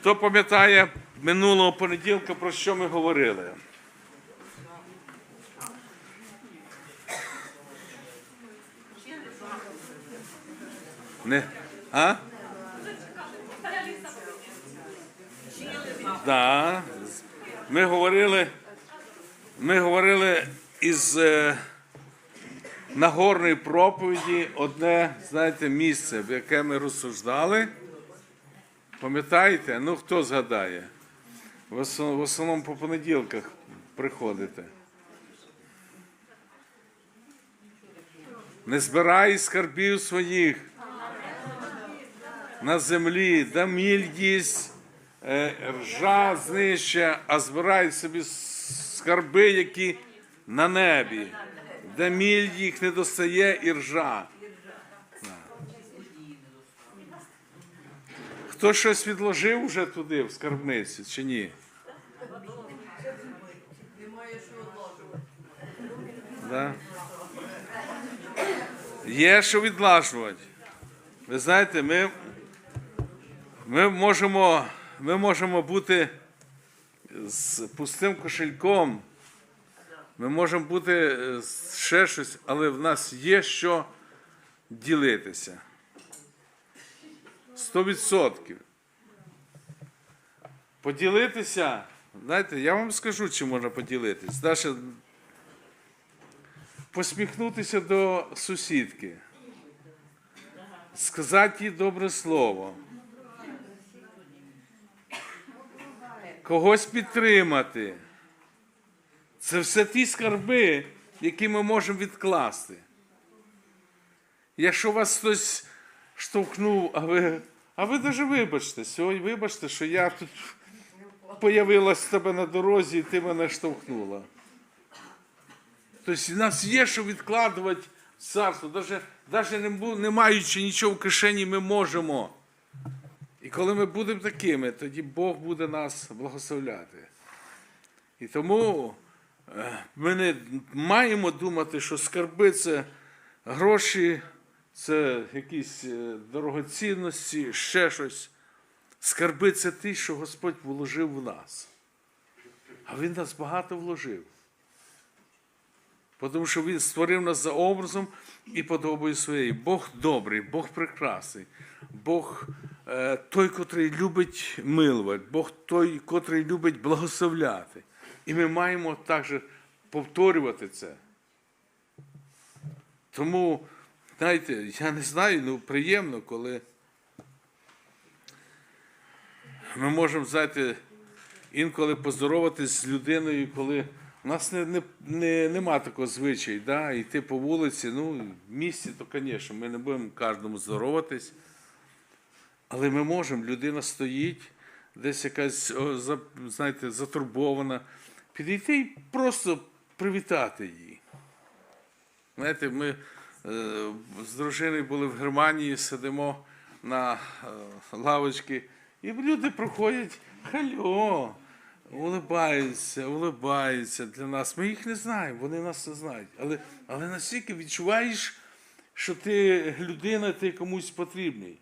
Хто пам'ятає минулого понеділка, про що ми говорили? Не? А? Да. Ми говорили, ми говорили із е, Нагорної проповіді одне, знаєте, місце, в яке ми розсуждали. Пам'ятаєте? Ну хто згадає? В основ- в основному по понеділках приходите. Не збирай скарбів своїх на землі, да міль їсть, е, ржа знища, а збирай собі скарби, які на небі, де міль їх не достає і ржа. Хто щось відложив вже туди, в скарбниці, чи ні? Да? Є що відлажувати. Ви знаєте, ми, ми, можемо, ми можемо бути з пустим кошельком, ми можемо бути е, ще щось, але в нас є що ділитися. Сто відсотків. Поділитися, знаєте, я вам скажу, чи можна поділитись. Далі посміхнутися до сусідки, сказати їй добре слово, когось підтримати. Це все ті скарби, які ми можемо відкласти. Якщо вас хтось штовхнув, а ви, а ви даже вибачте, сьогодні вибачте, що я тут появилась в тебе на дорозі, і ти мене штовхнула. Тобто в нас є що відкладувати в царство, навіть, навіть не, не маючи нічого в кишені, ми можемо. І коли ми будемо такими, тоді Бог буде нас благословляти. І тому е, ми не маємо думати, що скарби це гроші, це якісь е, дорогоцінності, ще щось. Скарби це ті, що Господь вложив в нас. А Він нас багато вложив. Тому що Він створив нас за образом і подобою своєю. Бог добрий, Бог прекрасний, Бог е, той, котрий любить милувати, Бог той, котрий любить благословляти. І ми маємо також повторювати це. Тому, знаєте, я не знаю, ну приємно, коли ми можемо, знаєте, інколи поздороватись з людиною, коли у нас не, не, не, нема такого звичаю, да? йти по вулиці, ну, в місті, то, звісно, ми не будемо кожному здороватись. Але ми можемо, людина стоїть, десь якась, знаєте, затурбована, підійти і просто привітати її. Знаєте, ми з дружиною були в Германії, сидимо на е, лавочці, і люди проходять хальо, улибаються, улибаються для нас. Ми їх не знаємо, вони нас не знають. Але, але настільки відчуваєш, що ти людина, ти комусь потрібний.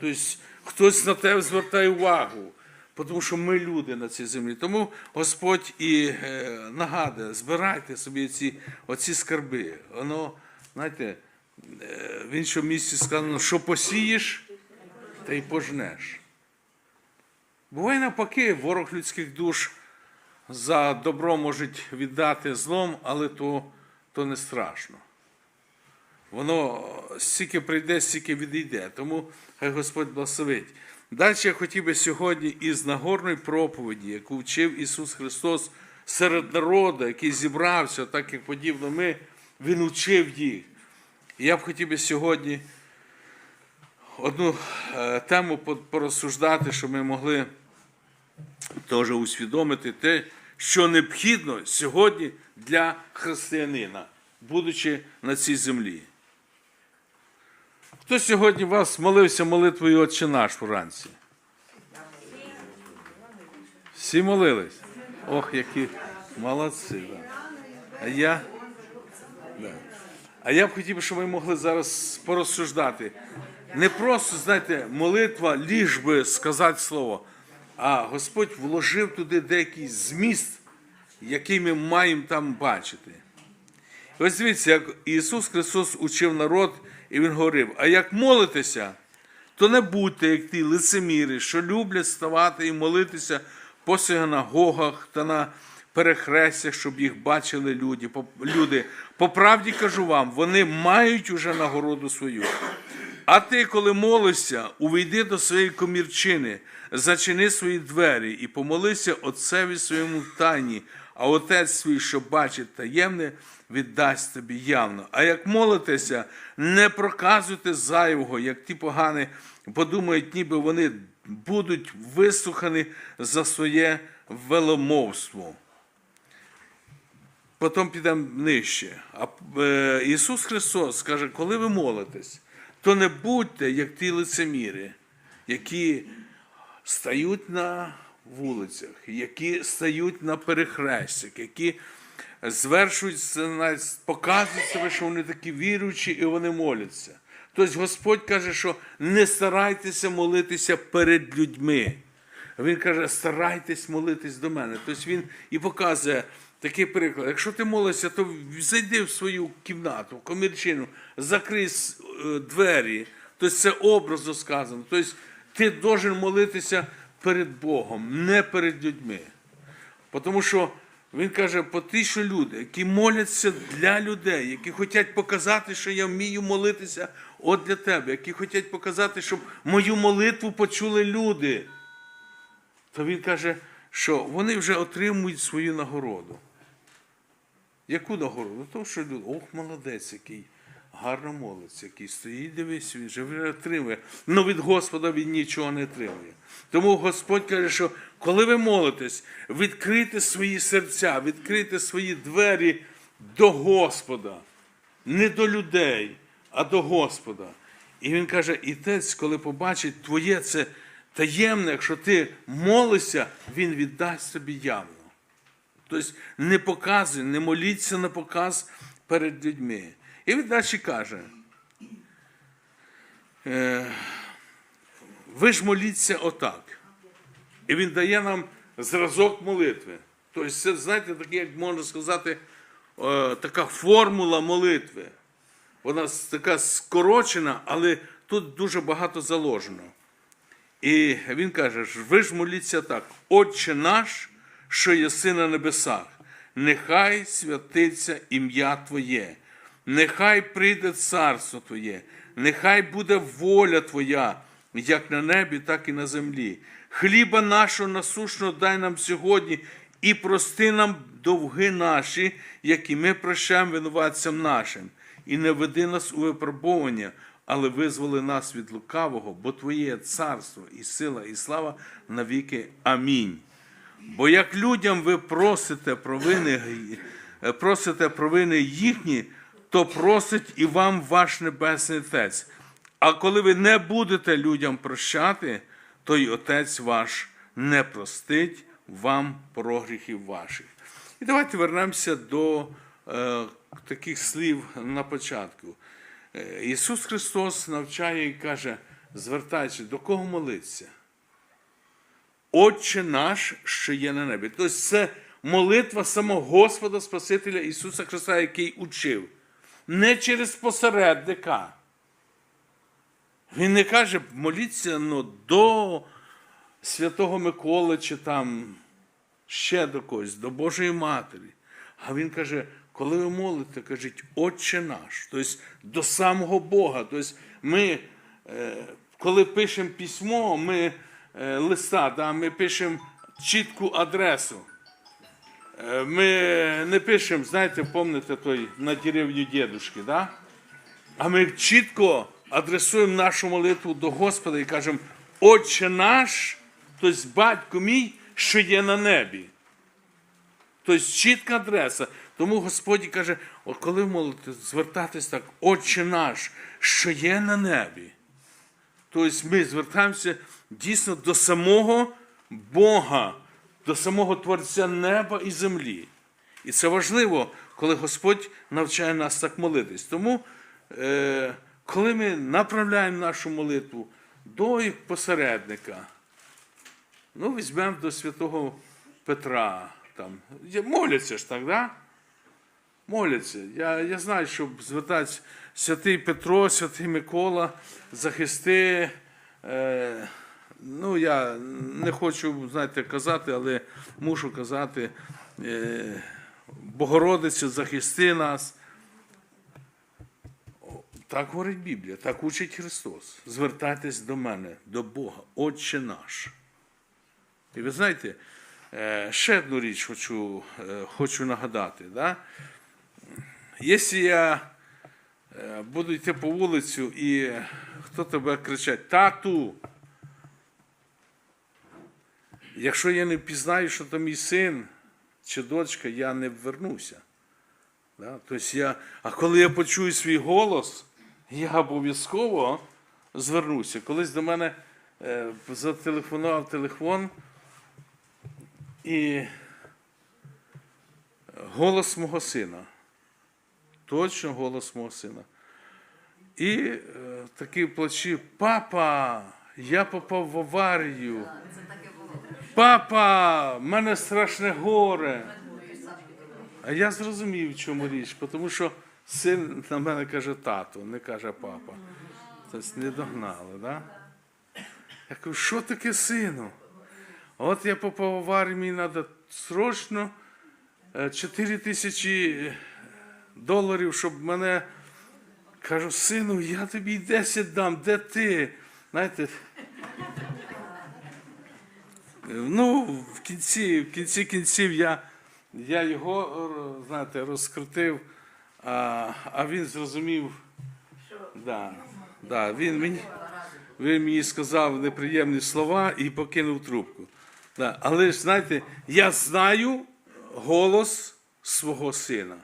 Тобто хтось на тебе звертає увагу, тому що ми люди на цій землі. Тому Господь і е, нагадує, збирайте собі ці, оці скарби. Воно, знаєте, е, в іншому місці сказано, що посієш, та й пожнеш. Буває навпаки, ворог людських душ за добро може віддати злом, але то, то не страшно. Воно стільки прийде, стільки відійде. Тому хай Господь благословить. Далі я хотів би сьогодні із Нагорної проповіді, яку вчив Ісус Христос серед народу, який зібрався, так як подібно ми, Він учив їх. Я б хотів би сьогодні одну е, тему порозсуждати, щоб ми могли теж усвідомити те, що необхідно сьогодні для християнина, будучи на цій землі. Хто сьогодні вас молився молитвою Отче наш вранці? Всі молились? Ох, які молодці. А я. А я б хотів, щоб ми могли зараз порозсуждати. Не просто, знаєте, молитва, ліж би сказати слово, а Господь вложив туди деякий зміст, який ми маємо там бачити. Ось дивіться, як Ісус Христос учив народ, і Він говорив: а як молитеся, то не будьте, як ті лицеміри, що люблять ставати і молитися по синагогах та на перехрестях, щоб їх бачили люди. Люди. По правді кажу вам, вони мають уже нагороду свою. А ти, коли молишся, увійди до своєї комірчини, зачини свої двері і помолися Отцеві своєму в тайні, а Отець свій, що бачить таємне, віддасть тобі явно. А як молитеся, не проказуйте зайвого, як ті погані подумають, ніби вони будуть вислухані за своє веломовство. Потім підемо нижче. А е, Ісус Христос каже, коли ви молитесь, то не будьте як ті лицеміри, які стають на вулицях, які стають на перехрестях, які звершують, навіть показують себе, що вони такі віруючі і вони моляться. Тобто Господь каже, що не старайтеся молитися перед людьми. Він каже, старайтесь молитись до мене. Тобто він і показує такий приклад. Якщо ти молишся, то зайди в свою кімнату, в комірчину, закрий е, двері. Тобто це образно сказано. Тобто ти должен молитися перед Богом, не перед людьми. Тому що він каже, по ті, що люди, які моляться для людей, які хочуть показати, що я вмію молитися от для тебе, які хочуть показати, щоб мою молитву почули люди то він каже, що вони вже отримують свою нагороду. Яку нагороду? То, що люди, ох, молодець, який гарно молиться, який стоїть, дивись, він же отримує. Ну від Господа він нічого не отримує. Тому Господь каже, що коли ви молитесь, відкрийте свої серця, відкрийте свої двері до Господа, не до людей, а до Господа. І він каже: і тець, коли побачить твоє це таємне, якщо ти молишся, він віддасть тобі явно. Тобто не показуй, не моліться на показ перед людьми. І він далі каже: е, ви ж моліться отак. І він дає нам зразок молитви. Тобто, це, знаєте, таке, як можна сказати, така формула молитви. Вона така скорочена, але тут дуже багато заложено. І він каже: ви ж моліться так: Отче наш, що єси на небесах, нехай святиться ім'я Твоє, нехай прийде царство Твоє, нехай буде воля Твоя, як на небі, так і на землі. Хліба нашого насушного дай нам сьогодні і прости нам довги наші, які ми прощаємо винуватцям нашим, і не веди нас у випробування, але визволи нас від лукавого, бо Твоє царство і сила, і слава навіки. Амінь. Бо як людям ви просите провини, е, просите провини їхні, то просить і вам ваш небесний Отець. А коли ви не будете людям прощати, то й Отець ваш не простить вам прогріхів ваших. І давайте вернемося до е, таких слів на початку. Е, Ісус Христос навчає і каже, звертаючись, до кого молитися? Отче наш, що є на небі. Тобто це молитва самого Господа Спасителя Ісуса Христа, який учив. Не через посередника. Він не каже, моліться ну, до Святого Миколи чи там ще до когось, до Божої Матері. А він каже, коли ви молите, кажіть, Отче наш, тобто до самого Бога. Тобто ми, е, коли пишемо письмо, ми листа, да, ми пишемо чітку адресу. Е, Ми не пишемо, знаєте, пам'ятаєте той на деревню дідушки, да? а ми чітко адресуємо нашу молитву до Господа і кажемо, Отче наш, тобто батько мій, що є на небі. Тобто чітка адреса. Тому Господь каже, коли молите, звертатись так, Отче наш, що є на небі. Тобто ми звертаємося дійсно до самого Бога, до самого Творця неба і землі. І це важливо, коли Господь навчає нас так молитись. Тому, е, коли ми направляємо нашу молитву до посередника, Ну, візьмемо до святого Петра. Там. Моляться ж так, да? Моляться. Я, я знаю, щоб звертатися святий Петро, святий Микола, захисти. Е, ну, я не хочу, знаєте, казати, але мушу казати. Е, Богородиця, захисти нас. Так говорить Біблія, так учить Христос. Звертайтесь до мене, до Бога, Отче наш. І ви знаєте, е, ще одну річ хочу, е, хочу нагадати. Да? Якщо я е, буду йти по вулицю і хто тебе кричать Тату, якщо я не впізнаю, що то мій син чи дочка, я не вернуся. Тобто я, а коли я почую свій голос, я обов'язково звернуся. Колись до мене е, зателефонував телефон і голос мого сина. Точно голос мого сина. І е, такі плачі, папа, я попав в аварію. Папа, в мене страшне горе. А я зрозумів, в чому річ, тому що син на мене каже тато, не каже папа. Тобто не догнали, да? Я кажу, що таке сину? От я попав в мені треба срочно е, 4 тисячі доларів, щоб мене. Кажу, сину, я тобі й 10 дам, де ти? Знаєте, Ну, в кінці, в кінці кінців я, я його, знаєте, розкрутив, а, а він зрозумів, да, да, він, мені, він мені сказав неприємні слова і покинув трубку. Да. Але ж знаєте, я знаю голос свого сина.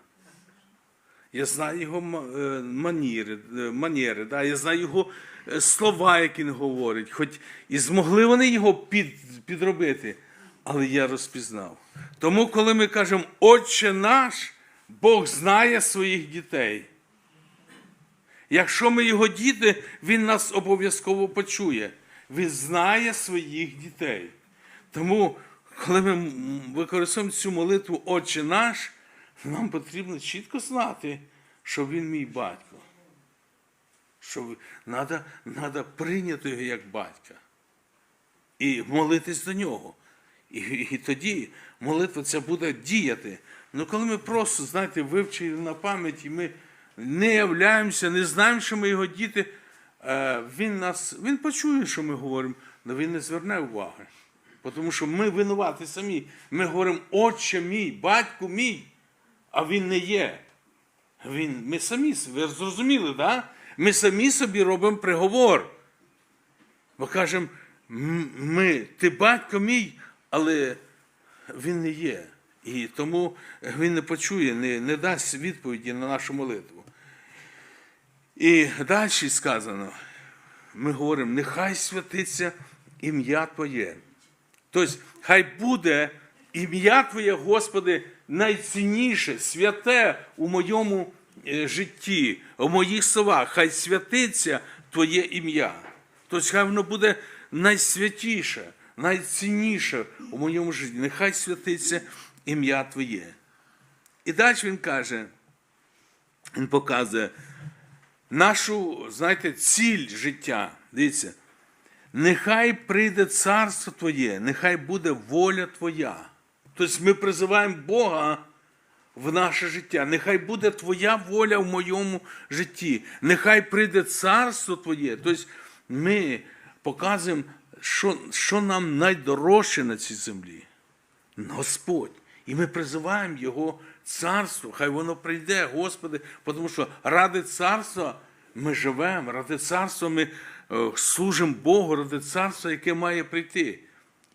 Я знаю його е, маніри, е, манери, да? я знаю його е, слова, які він говорить. Хоч і змогли вони його під, підробити, але я розпізнав. Тому, коли ми кажемо Отче наш, Бог знає своїх дітей. Якщо ми його діти, він нас обов'язково почує. Він знає своїх дітей. Тому, коли ми використовуємо цю молитву Отче наш, нам потрібно чітко знати, що він мій батько. Що треба надо прийняти його як батька. І молитись до нього. І, і тоді молитва ця буде діяти. Ну коли ми просто, знаєте, вивчили на пам'ять, і ми не являємося, не знаємо, що ми його діти, е, він нас, він почує, що ми говоримо, але він не зверне уваги. Тому що ми винуваті самі. Ми говоримо, отче мій, батько мій, а він не є. Він, ми самі, ви зрозуміли, да? ми самі собі робимо приговор. Бо кажемо, ми, ти батько мій, але він не є. І тому він не почує, не, не дасть відповіді на нашу молитву. І далі сказано, ми говоримо, нехай святиться ім'я Твоє. Тобто, хай буде ім'я Твоє, Господи, найцінніше, святе у моєму е, житті, у моїх словах. Хай святиться Твоє ім'я. Тобто, хай воно буде найсвятіше, найцінніше у моєму житті. Нехай святиться ім'я Твоє. І далі він каже, він показує нашу, знаєте, ціль життя. Дивіться, нехай прийде царство Твоє, нехай буде воля Твоя. Тобто ми призиваємо Бога в наше життя. Нехай буде Твоя воля в моєму житті. Нехай прийде царство Твоє. Тобто ми показуємо, що, що нам найдорожче на цій землі. Господь. І ми призиваємо Його царство, хай воно прийде, Господи, тому що ради царства ми живемо, ради царства ми е, служимо Богу, ради царства, яке має прийти.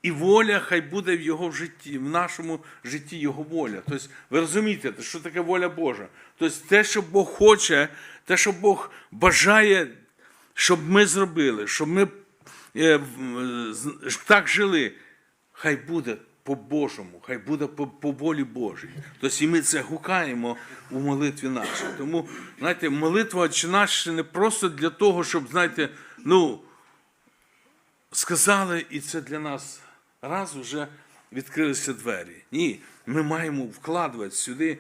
І воля хай буде в його житті, в нашому житті його воля. Тобто, ви розумієте, що таке воля Божа? Тобто, те, що Бог хоче, те, що Бог бажає, щоб ми зробили, щоб ми е, так жили, хай буде по-божому, хай буде по, по волі Божій. Тобто і ми це гукаємо у молитві нашій. Тому, знаєте, молитва «Отче наш» це не просто для того, щоб, знаєте, ну, сказали, і це для нас раз вже відкрилися двері. Ні, ми маємо вкладувати сюди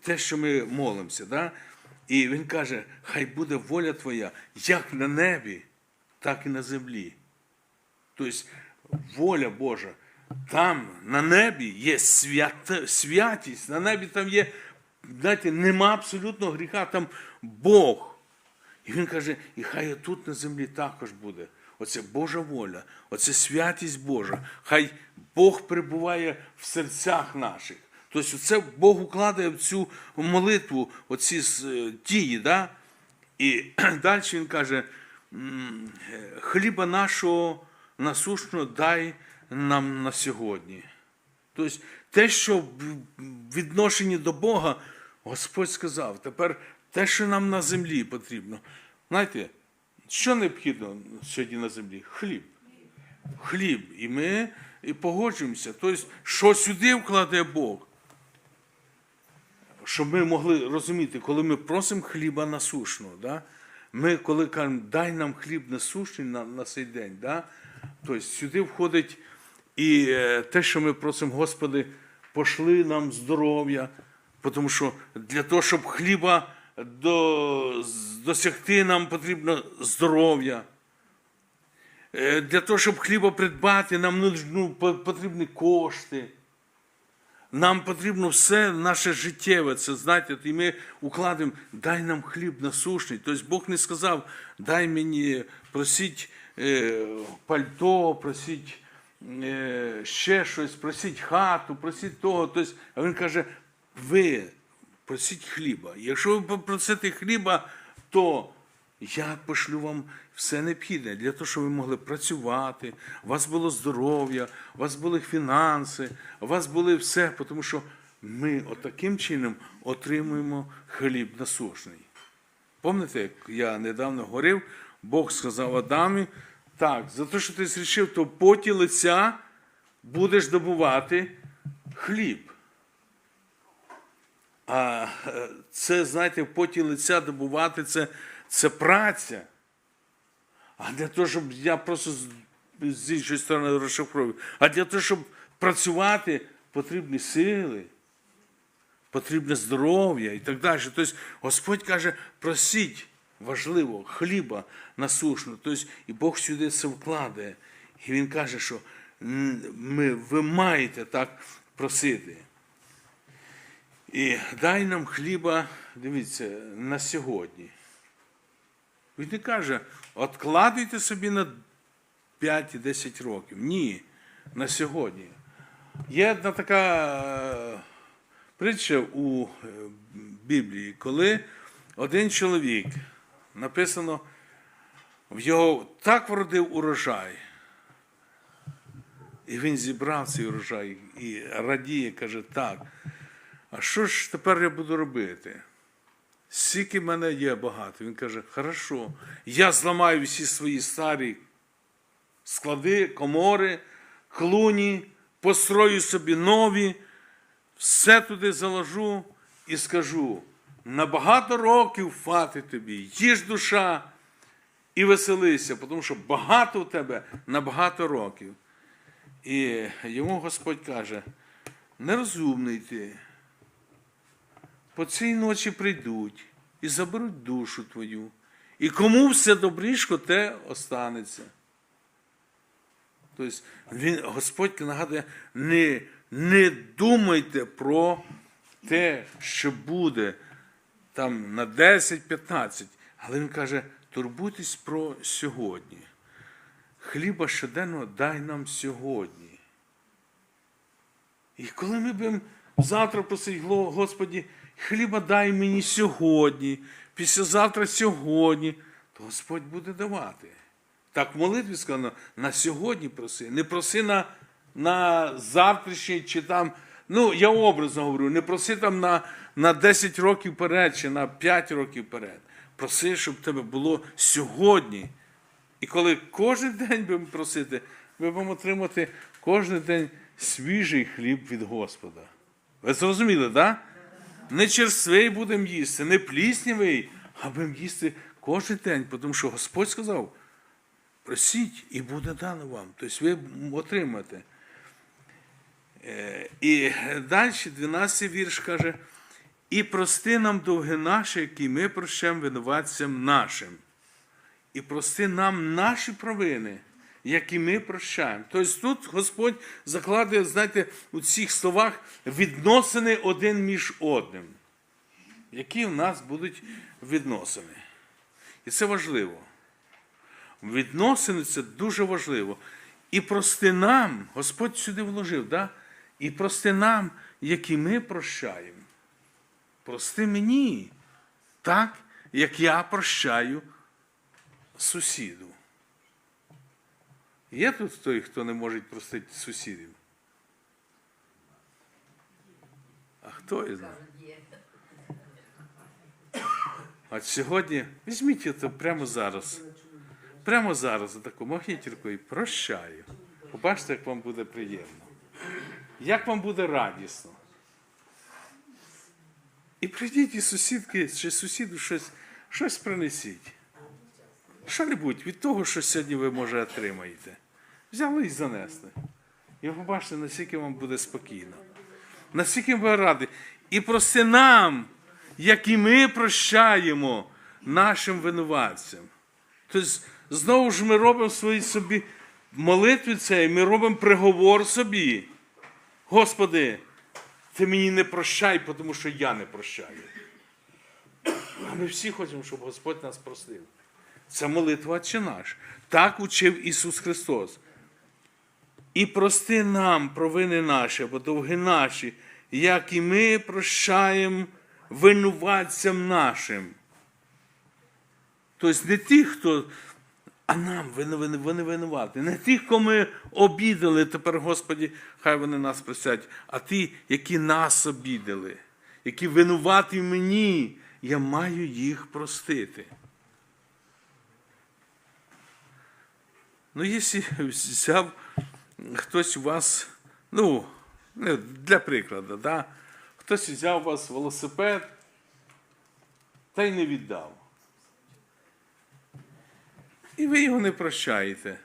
те, що ми молимося. Да? І він каже: хай буде воля твоя як на небі, так і на землі. Тобто воля Божа. Там на небі є свята, святість, на небі там є, знаєте, нема абсолютно гріха, там Бог. І він каже, і хай тут на землі також буде. Оце Божа воля, оце святість Божа. Хай Бог перебуває в серцях наших. Тобто це Бог укладає в цю молитву, оці е, дії. Да? І далі він каже: е, хліба нашого насущного дай нам на сьогодні. Тобто те, що в відношенні до Бога, Господь сказав, тепер те, що нам на землі потрібно. Знаєте, що необхідно сьогодні на землі? Хліб. Хліб. І ми і погоджуємося. Тобто, що сюди вкладає Бог? щоб ми могли розуміти, коли ми просимо хліба насушного, да? ми коли кажемо, дай нам хліб насушний на, на цей день, да? тобто сюди входить і е, те, що ми просимо, Господи, пошли нам здоров'я, тому що для того, щоб хліба до, досягти, нам потрібно здоров'я. Е, Для того, щоб хліба придбати, нам нуж- ну, потрібні кошти. Нам потрібно все наше життєве, це знаєте, і ми укладемо, дай нам хліб насушний. Тобто Бог не сказав, дай мені просіть е, пальто, просіть е, ще щось, просіть хату, просіть того. Тобто, а він каже, ви просіть хліба. Якщо ви попросите хліба, то я пошлю вам все необхідне для того, щоб ви могли працювати, у вас було здоров'я, у вас були фінанси, у вас були все, тому що ми отаким чином отримуємо хліб насушний. Пам'ятаєте, як я недавно говорив, Бог сказав Адамі, так, за те, що ти зрішив, то поті лиця будеш добувати хліб. А е, це, знаєте, в поті лиця добувати це, це праця. А для того, щоб я просто з, іншої сторони розшифровую, а для того, щоб працювати, потрібні сили, потрібне здоров'я і так далі. Тобто Господь каже, просіть, важливо, хліба насушно. Тобто, і Бог сюди це вкладає. І Він каже, що ми, ви маєте так просити. І дай нам хліба, дивіться, на сьогодні. Він не каже, откладуйте собі на 5-10 років. Ні, на сьогодні. Є одна така е, притча у е, Біблії, коли один чоловік, написано, в його так вродив урожай. І він зібрав цей урожай і радіє, каже, так. А що ж тепер я буду робити? Скільки мене є багато. Він каже, хорошо, я зламаю всі свої старі склади, комори, клуні, построю собі нові, все туди заложу і скажу: на багато років фати тобі, їж душа і веселися, тому що багато в тебе на багато років. І йому Господь каже: нерозумний ти по цій ночі прийдуть і заберуть душу твою. І кому все добрішко, те останеться. Тобто він, Господь нагадує, не, не думайте про те, що буде там на 10-15. Але він каже, турбуйтесь про сьогодні. Хліба щоденно дай нам сьогодні. І коли ми будемо завтра просити, Господі, хліба дай мені сьогодні, післязавтра сьогодні, то Господь буде давати. Так в молитві сказано, на сьогодні проси. Не проси на, на завтрашній чи там. Ну, я образно говорю, не проси там на, на 10 років вперед чи на 5 років вперед. Проси, щоб тебе було сьогодні. І коли кожен день будемо просити, ми будемо отримати кожен день свіжий хліб від Господа. Ви зрозуміли, так? Да? Не черствий будемо їсти, не пліснявий, а будемо їсти кожен день, тому що Господь сказав, просіть і буде дано вам. Тобто ви отримаєте. Е, І далі 12 вірш каже, і прости нам довги наші, які ми прощаємо винуватцям нашим. І прости нам наші провини, які ми прощаємо. Тобто тут Господь закладує, знаєте, у цих словах відносини один між одним. Які в нас будуть відносини. І це важливо. Відносини це дуже важливо. І прости нам, Господь сюди вложив, да? і прости нам, які ми прощаємо. Прости мені, так, як я прощаю сусіду. Є тут той, хто не може простити сусідів? А хто із нас? От сьогодні візьміть це прямо зараз. Прямо зараз таку махніть рукою, прощаю. Побачите, як вам буде приємно. Як вам буде радісно. І прийдіть і сусідки чи сусіду щось, щось принесіть. Що-небудь від того, що сьогодні ви, може, отримаєте. Взяли і занесли. І ви побачите, наскільки вам буде спокійно. Наскільки ви раді. І прости нам, як і ми прощаємо нашим винуватцям. Тобто, знову ж ми робимо свої собі молитві цей, ми робимо приговор собі. Господи, ти мені не прощай, тому що я не прощаю. А ми всі хочемо, щоб Господь нас простив. Це молитва чи наш. Так учив Ісус Христос. І прости нам провини наші, або довги наші, як і ми прощаємо винуватцям нашим. Тобто не ті, хто, а нам вони, винуваті. Не ті, кого ми обідали, тепер, Господі, хай вони нас простять, а ті, які нас обідали, які винуваті мені, я маю їх простити. Ну, якщо взяв хтось у вас, ну, для прикладу, да? хтось взяв у вас велосипед та й не віддав. І ви його не прощаєте.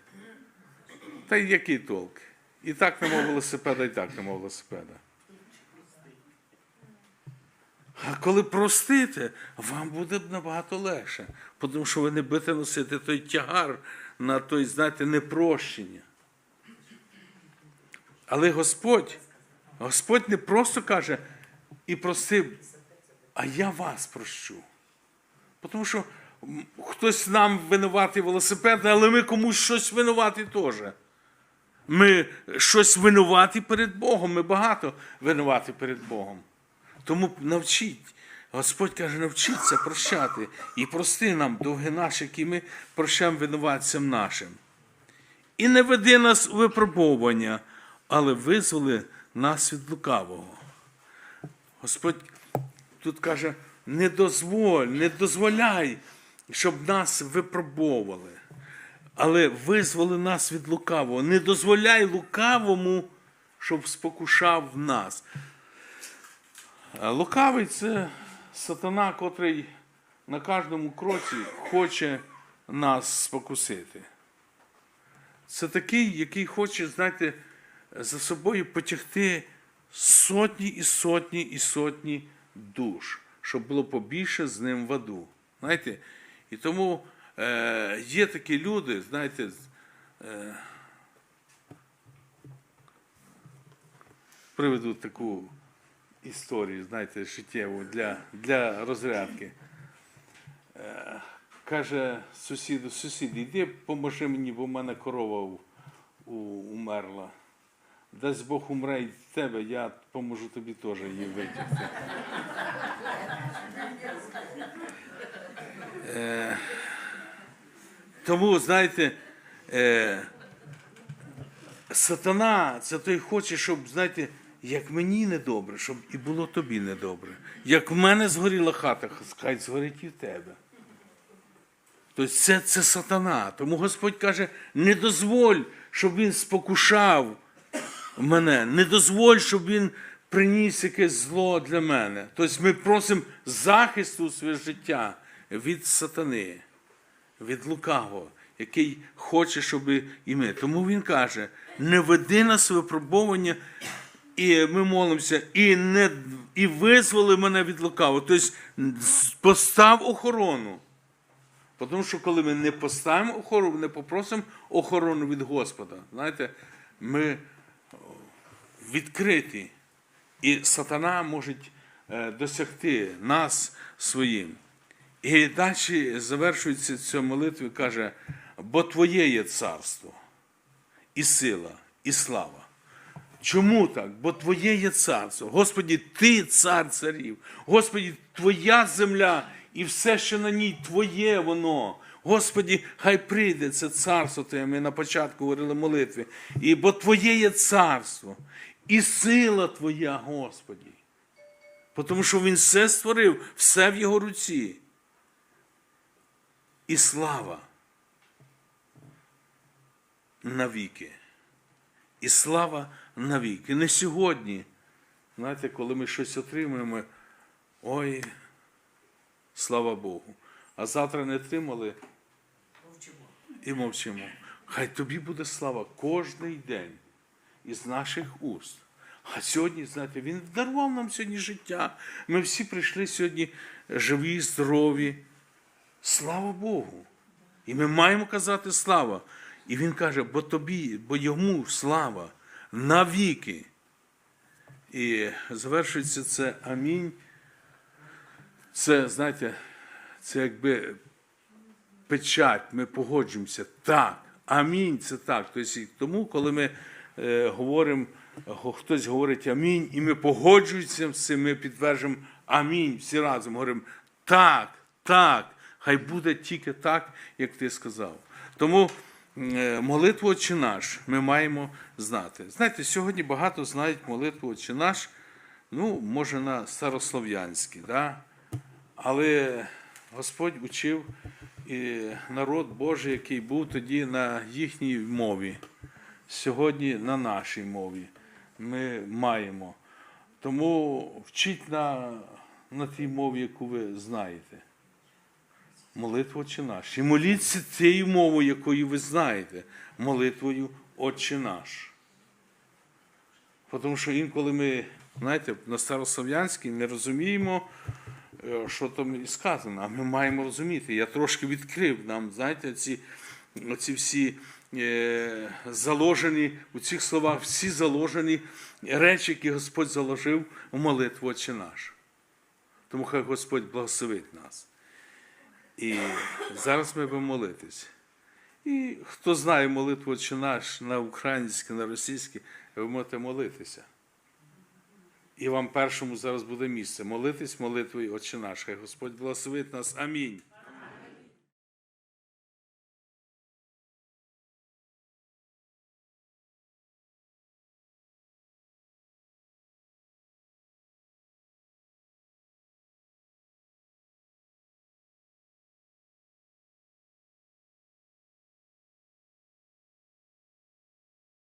Та й який толк? І так нема велосипеда, і так нема велосипеда. А коли простите, вам буде набагато легше, тому що ви не будете носити той тягар на той, знаєте, непрощення. Але Господь, Господь не просто каже і просив, а я вас прощу. Тому що хтось нам винуватий велосипед, але ми комусь щось винуваті теж. Ми щось винуваті перед Богом, ми багато винуваті перед Богом. Тому навчіть. Господь каже, навчіться прощати і прости нам довги наші, які ми прощаємо винуватцям нашим. І не веди нас у випробовування, але визволи нас від лукавого. Господь тут каже: не дозволь, не дозволяй, щоб нас випробовували, але визволи нас від лукавого. Не дозволяй лукавому, щоб спокушав нас. Лукавий це сатана, котрий на кожному кроці хоче нас спокусити. Це такий, який хоче, знаєте, за собою потягти сотні і сотні і сотні душ, щоб було побільше з ним в аду. Знаєте? І тому е, є такі люди, знаєте, е, приведу таку історію, знаєте, життєву для, для розрядки. Е, каже сусіду, сусід, іди поможи мені, бо в мене корова у, умерла. Дасть Бог умре і тебе, я поможу тобі теж її витягти. Е, тому, знаєте, е, сатана це той хоче, щоб, знаєте, як мені недобре, щоб і було тобі недобре. Як в мене згоріла хата, хай згорить і в тебе. Тобто це, це сатана. Тому Господь каже: не дозволь, щоб він спокушав мене, не дозволь, щоб він приніс якесь зло для мене. Тобто ми просимо захисту у своє життя від сатани, від лукавого, який хоче, щоб і ми. Тому він каже: не веди нас випробовування, і ми молимося, і не і визволи мене від лукавого. Тобто постав охорону. Тому що коли ми не поставимо охорону, не попросимо охорону від Господа, знаєте, ми відкриті. І сатана може е, досягти нас своїм. І далі завершується ця молитва, каже, бо Твоє є царство, і сила, і слава. Чому так? Бо Твоє є царство. Господі, Ти цар царів. Господі, Твоя земля і все, що на ній, Твоє воно. Господі, хай прийде це царство Твоє. Ми на початку говорили молитви. І бо Твоє є царство, і сила Твоя, Господі. Тому що Він все створив, все в його руці. І слава навіки. І слава навіки. Не сьогодні. Знаєте, коли ми щось отримуємо, ой, слава Богу. А завтра не отримали і мовчимо. Хай тобі буде слава кожний день із наших уст. А сьогодні, знаєте, Він дарував нам сьогодні життя. Ми всі прийшли сьогодні живі, здорові. Слава Богу. І ми маємо казати слава. І він каже, бо тобі, бо йому слава навіки. І завершується це амінь. Це, знаєте, це якби печать, ми погоджуємося. Так, амінь, це так. Тобто, тому, коли ми е, говоримо, хтось говорить амінь, і ми погоджуємося з цим, ми підтверджуємо амінь. Всі разом говоримо так, так, хай буде тільки так, як ти сказав. Тому молитву «Отче наш ми маємо знати. Знаєте, сьогодні багато знають молитву «Отче наш, ну, може, на старослов'янській, да? але Господь учив і народ Божий, який був тоді на їхній мові, сьогодні на нашій мові ми маємо. Тому вчіть на, на тій мові, яку ви знаєте. Молитву Отче наш. І моліться тією мовою, якою ви знаєте, молитвою Отче наш. Тому що інколи ми, знаєте, на старослов'янській не розуміємо, е, що там сказано, а ми маємо розуміти. Я трошки відкрив нам, знаєте, ці, ці всі е, заложені у цих словах, всі заложені речі, які Господь заложив у молитву Отче наш. Тому хай Господь благословить нас. І зараз ми будемо молитись. І хто знає молитву чи наш на українській, на російській, ви можете молитися. І вам першому зараз буде місце. Молитись молитвою Отче наш. Хай Господь благословить нас. Амінь.